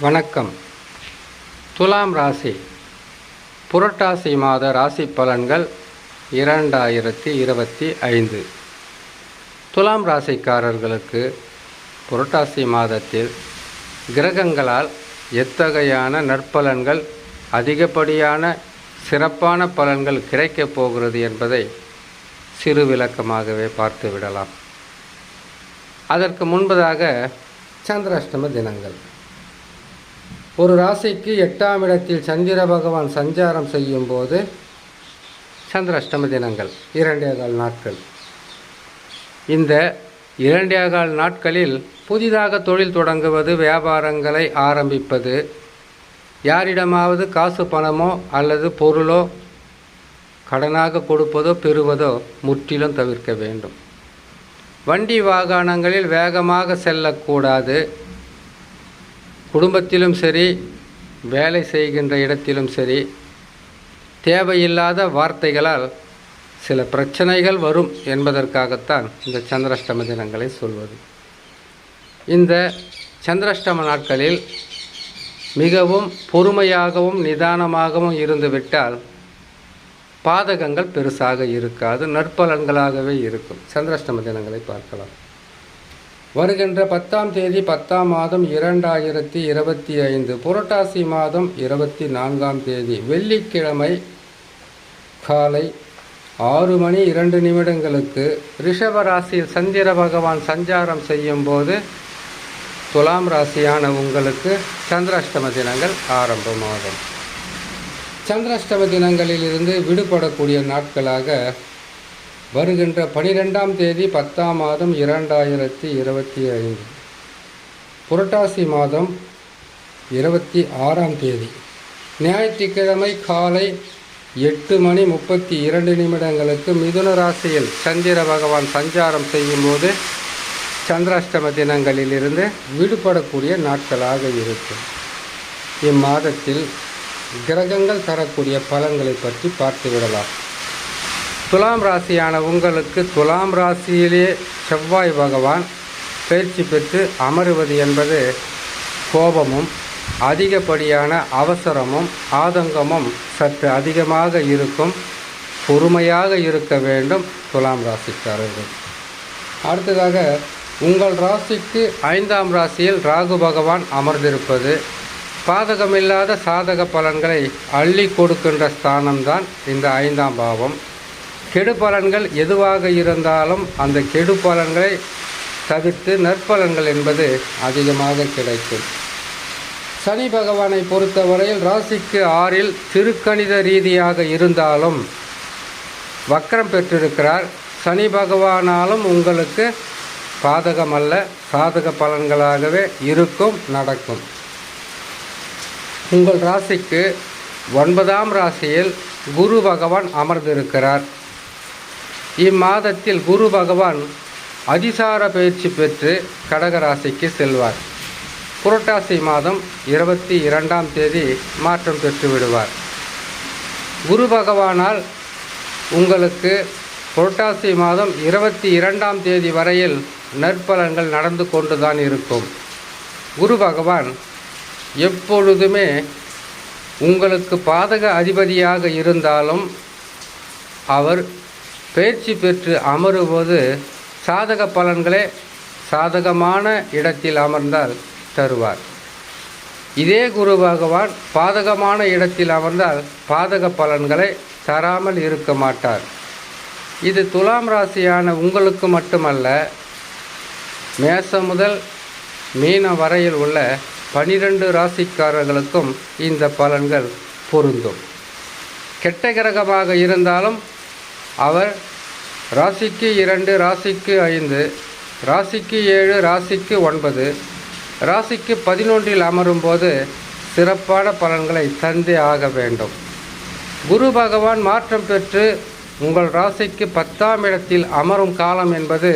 வணக்கம். துலாம் ராசி. புரட்டாசி மாத ராசி பலன்கள் இரண்டாயிரத்தி இருபத்தி ஐந்து. துலாம் ராசிக்காரர்களுக்கு புரட்டாசி மாதத்தில் கிரகங்களால் எத்தகையான நற்பலன்கள் அதிகப்படியான சிறப்பான பலன்கள் கிடைக்கப் போகிறது என்பதை சிறு விளக்கமாகவே பார்த்து விடலாம் அதற்கு முன்பதாக சந்திராஷ்டம தினங்கள். ஒரு ராசிக்கு எட்டாம் இடத்தில் சந்திர பகவான் சஞ்சாரம் செய்யும் போது சந்திராஷ்டம தினங்கள் இரண்டே கால் நாட்கள். இந்த இரண்டே கால் நாட்களில் புதிதாக தொழில் தொடங்குவது வியாபாரங்களை ஆரம்பிப்பது யாரிடமாவது காசு பணமோ அல்லது பொருளோ கடனாக கொடுப்பதோ பெறுவதோ முற்றிலும் தவிர்க்க வேண்டும். வண்டி வாகனங்களில் வேகமாக செல்லக்கூடாது. குடும்பத்திலும் சரி வேலை செய்கின்ற இடத்திலும் சரி தேவையில்லாத வார்த்தைகளால் சில பிரச்சனைகள் வரும் என்பதற்காகத்தான் இந்த சந்திராஷ்டம தினங்களை சொல்வது. இந்த சந்திராஷ்டம நாட்களில் மிகவும் பொறுமையாகவும் நிதானமாகவும் இருந்துவிட்டால் பாதகங்கள் பெருசாக இருக்காது நற்பலன்களாகவே இருக்கும். சந்திராஷ்டம தினங்களை பார்க்கலாம். வருகின்ற பத்தாம் தேதி பத்தாம் மாதம் இரண்டாயிரத்தி இருபத்தி ஐந்து புரட்டாசி மாதம் இருபத்தி நான்காம் தேதி வெள்ளிக்கிழமை காலை ஆறு மணி இரண்டு நிமிடங்களுக்கு ரிஷபராசியில் சந்திர பகவான் சஞ்சாரம் செய்யும் போது துலாம் ராசியான உங்களுக்கு சந்திராஷ்டம தினங்கள் ஆரம்பமாகும். சந்திராஷ்டம தினங்களிலிருந்து விடுபடக்கூடிய நாட்களாக வருகின்ற பனிரெண்டாம் தேதி பத்தாம் மாதம் இரண்டாயிரத்தி இருபத்தி ஐந்து. புரட்டாசி மாதம் இருபத்தி ஆறாம் தேதி. ஞாயிற்றுக்கிழமை காலை எட்டு மணி முப்பத்தி இரண்டு நிமிடங்களுக்கு மிதுன ராசியில் சந்திர பகவான் சஞ்சாரம் செய்யும்போது சந்திராஷ்டம தினங்களிலிருந்து விடுபடக்கூடிய நாட்களாக இருக்கும். இம்மாதத்தில் கிரகங்கள் தரக்கூடிய பலன்களை பற்றி பார்த்துவிடலாம் துலாம் ராசியான உங்களுக்கு துலாம் ராசியிலே செவ்வாய் பகவான் பயிற்சி பெற்று அமருவது என்பது கோபமும் அதிகப்படியான அவசரமும் ஆதங்கமும் சற்று அதிகமாக இருக்கும். பொறுமையாக இருக்க வேண்டும் துலாம் ராசிக்காரர்கள். அடுத்ததாக உங்கள் ராசிக்கு ஐந்தாம் ராசியில் ராகு பகவான் அமர்ந்திருப்பது பாதகமில்லாத சாதக பலன்களை அள்ளி கொடுக்கின்ற ஸ்தானம்தான் இந்த ஐந்தாம் பாவம். கெடு பலன்கள் எதுவாக இருந்தாலும் அந்த கெடு பலன்களை தவிர்த்து நற்பலன்கள் என்பது அதிகமாக கிடைக்கும். சனி பகவானை பொறுத்தவரையில் ராசிக்கு ஆறில் திருக்கணித ரீதியாக இருந்தாலும் வக்கரம் பெற்றிருக்கிறார். சனி பகவானாலும் உங்களுக்கு பாதகமல்ல சாதக பலன்களாகவே இருக்கும் நடக்கும். உங்கள் ராசிக்கு ஒன்பதாம் ராசியில் குரு பகவான் அமர்ந்திருக்கிறார். இம்மாதத்தில் குரு பகவான் அதிசார பயிற்சி பெற்று கடகராசிக்கு செல்வார். புரட்டாசி மாதம் இருபத்தி இரண்டாம் தேதி மாற்றம் பெற்று விடுவார். குரு பகவானால் உங்களுக்கு புரட்டாசி மாதம் இருபத்தி இரண்டாம் தேதி வரையில் நற்பலன்கள் நடந்து கொண்டுதான் இருக்கும். குரு பகவான் எப்பொழுதுமே உங்களுக்கு பாதக அதிபதியாக இருந்தாலும் அவர் பயிற்சி பெற்று அமரும்போது சாதக பலன்களே சாதகமான இடத்தில் அமர்ந்தால் தருவார். இதே குரு பகவான் பாதகமான இடத்தில் அமர்ந்தால் பாதக பலன்களை தராமல் இருக்க மாட்டார். இது துலாம் ராசியான உங்களுக்கு மட்டுமல்ல மேசம் முதல் மீனம் வரையில் உள்ள பனிரெண்டு ராசிக்காரர்களுக்கும் இந்த பலன்கள் பொருந்தும். கெட்ட கிரகமாக இருந்தாலும் அவர் ராசிக்கு இரண்டு ராசிக்கு ஐந்து ராசிக்கு ஏழு ராசிக்கு ஒன்பது ராசிக்கு பதினொன்றில் அமரும்போது சிறப்பான பலன்களை தந்தே ஆக வேண்டும். குரு பகவான் மாற்றம் பெற்று உங்கள் ராசிக்கு பத்தாம் இடத்தில் அமரும் காலம் என்பது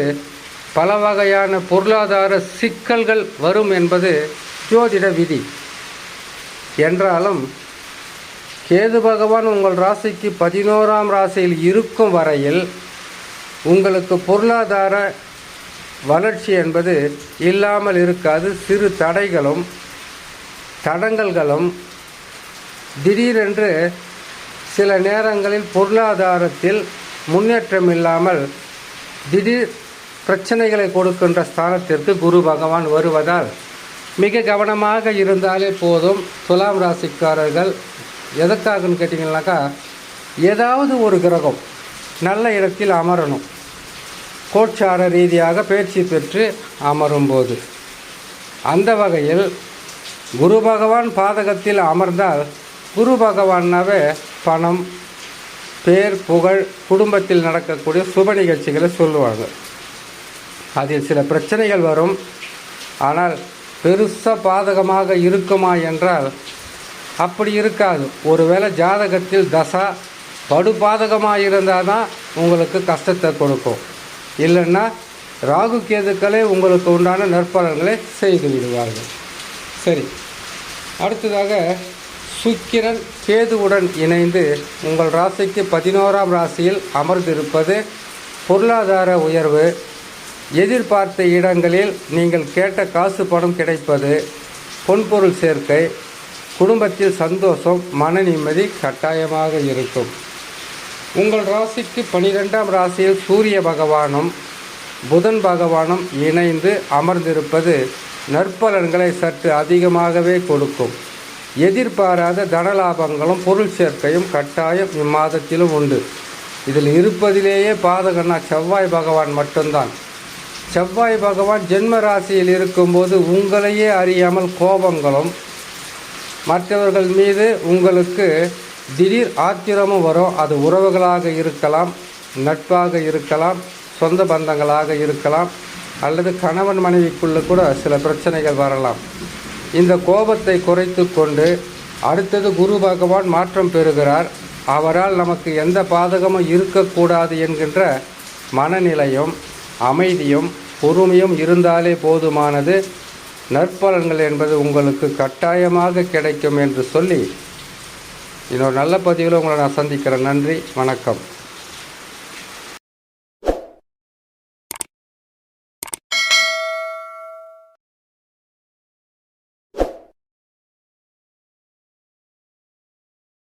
பல வகையான பொருளாதார சிக்கல்கள் வரும் என்பது ஜோதிட விதி. என்றாலும் கேது பகவான் உங்கள் ராசிக்கு பதினோராம் ராசியில் இருக்கும் வரையில் உங்களுக்கு பொருளாதார வளர்ச்சி என்பது இல்லாமல் இருக்காது. சிறு தடைகளும் தடங்கல்களும் திடீரென்று சில நேரங்களில் பொருளாதாரத்தில் முன்னேற்றம் இல்லாமல் திடீர் பிரச்சனைகளை கொடுக்கின்ற ஸ்தானத்திற்கு குரு பகவான் வருவதால் மிக கவனமாக இருந்தாலே போதும். துலாம் ராசிக்காரர்கள் எதற்காகன்னு கேட்டிங்கனாக்கா ஏதாவது ஒரு கிரகம் நல்ல இடத்தில் அமரணும். கோட்சார ரீதியாக பயிற்சி பெற்று அமரும்போது. அந்த வகையில் குரு பகவான் பாதகத்தில் அமர்ந்தால் குரு பகவானாவே பணம் பேர் புகழ் குடும்பத்தில் நடக்கக்கூடிய சுப நிகழ்ச்சிகளை சொல்லுவாங்க. அதில் சில பிரச்சனைகள் வரும். ஆனால் பெருசாக பாதகமாக இருக்குமா என்றால் அப்படி இருக்காது. ஒருவேளை ஜாதகத்தில் தசா படுபாதகமாக இருந்தால் தான் உங்களுக்கு கஷ்டத்தை கொடுக்கும். இல்லைன்னா ராகு கேதுக்களே உங்களுக்கு உண்டான நற்பலன்களை செய்து விடுவார்கள். சரி. அடுத்ததாக சுக்கிரன் கேதுவுடன் இணைந்து உங்கள் ராசிக்கு பதினோராம் ராசியில் அமர்ந்திருப்பது பொருளாதார உயர்வு. எதிர்பார்த்த இடங்களில் நீங்கள் கேட்ட காசு பணம் கிடைப்பது பொன்பொருள் சேர்க்கை. குடும்பத்தில் சந்தோஷம் மன நிம்மதி கட்டாயமாக இருக்கும். உங்கள் ராசிக்கு பனிரெண்டாம் ராசியில் சூரிய பகவானும் புதன் பகவானும் இணைந்து அமர்ந்திருப்பது நற்பலன்களை சற்று அதிகமாகவே கொடுக்கும். எதிர்பாராத தனலாபங்களும் பொருள் சேர்க்கையும் கட்டாயம் இம்மாதத்திலும் உண்டு. இதில் இருப்பதிலேயே பாதகனா செவ்வாய் பகவான் மட்டும்தான். செவ்வாய் பகவான் ஜென்ம ராசியில் இருக்கும்போது உங்களையே அறியாமல் கோபங்களும் மற்றவர்கள் மீது உங்களுக்கு திடீர் ஆத்திரமும் வரும். அது உறவுகளாக இருக்கலாம் நட்பாக இருக்கலாம் சொந்த பந்தங்களாக இருக்கலாம் அல்லது கணவன் மனைவிக்குள்ளே கூட சில பிரச்சனைகள் வரலாம். இந்த கோபத்தை குறைத்து கொண்டு அடுத்தது குரு பகவான் மாற்றம் பெறுகிறார். அவரால் நமக்கு எந்த பாதகமும் இருக்கக்கூடாது என்கின்ற மனநிலையும் அமைதியும் பொறுமையும் இருந்தாலே போதுமானது. நற்பலன்கள் என்பது உங்களுக்கு கட்டாயமாக கிடைக்கும் என்று சொல்லி இன்னொரு நல்ல பதிவில் உங்களை நான் சந்திக்கிறேன். நன்றி வணக்கம்.